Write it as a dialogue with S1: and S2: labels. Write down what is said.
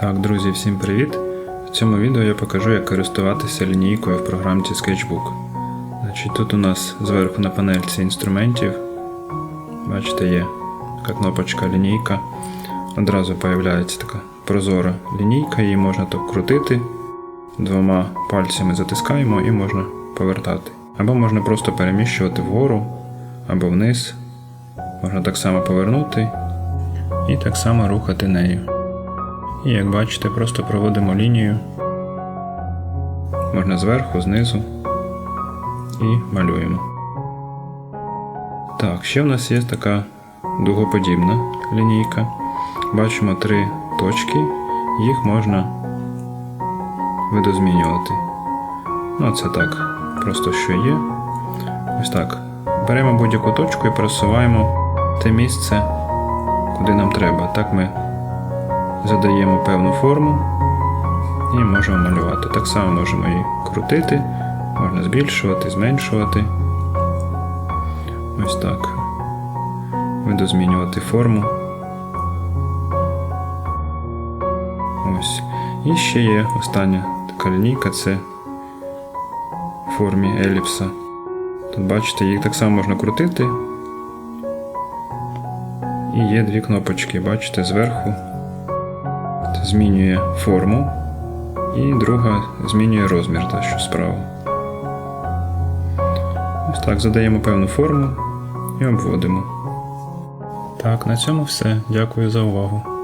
S1: Так, друзі, всім привіт! В цьому відео я покажу, як користуватися лінійкою в програмці Sketchbook. Значить, тут у нас зверху на панельці інструментів, бачите, є така кнопочка лінійка. Одразу появляється така прозора лінійка, її можна так крутити. Двома пальцями затискаємо і можна повертати. Або можна просто переміщувати вгору або вниз. Можна так само повернути і так само рухати нею. І як бачите, просто проводимо лінію. Можна зверху, знизу і малюємо. Так, ще в нас є така дугоподібна лінійка. Бачимо три точки, їх можна видозмінювати. Ну, це так, просто що є. Ось так. Беремо будь-яку точку і просуваємо те місце, куди нам треба. Так ми задаємо певну форму і можемо малювати. Так само можемо її крутити, можна збільшувати, зменшувати. Ось так. Видозмінювати форму. Ось. І ще є остання така лінійка, це в формі еліпса. Тут бачите, їх так само можна крутити. І є дві кнопочки, бачите, зверху змінює форму, і друга змінює розмір, та що справа. Ось так, задаємо певну форму і обводимо. Так, на цьому все. Дякую за увагу.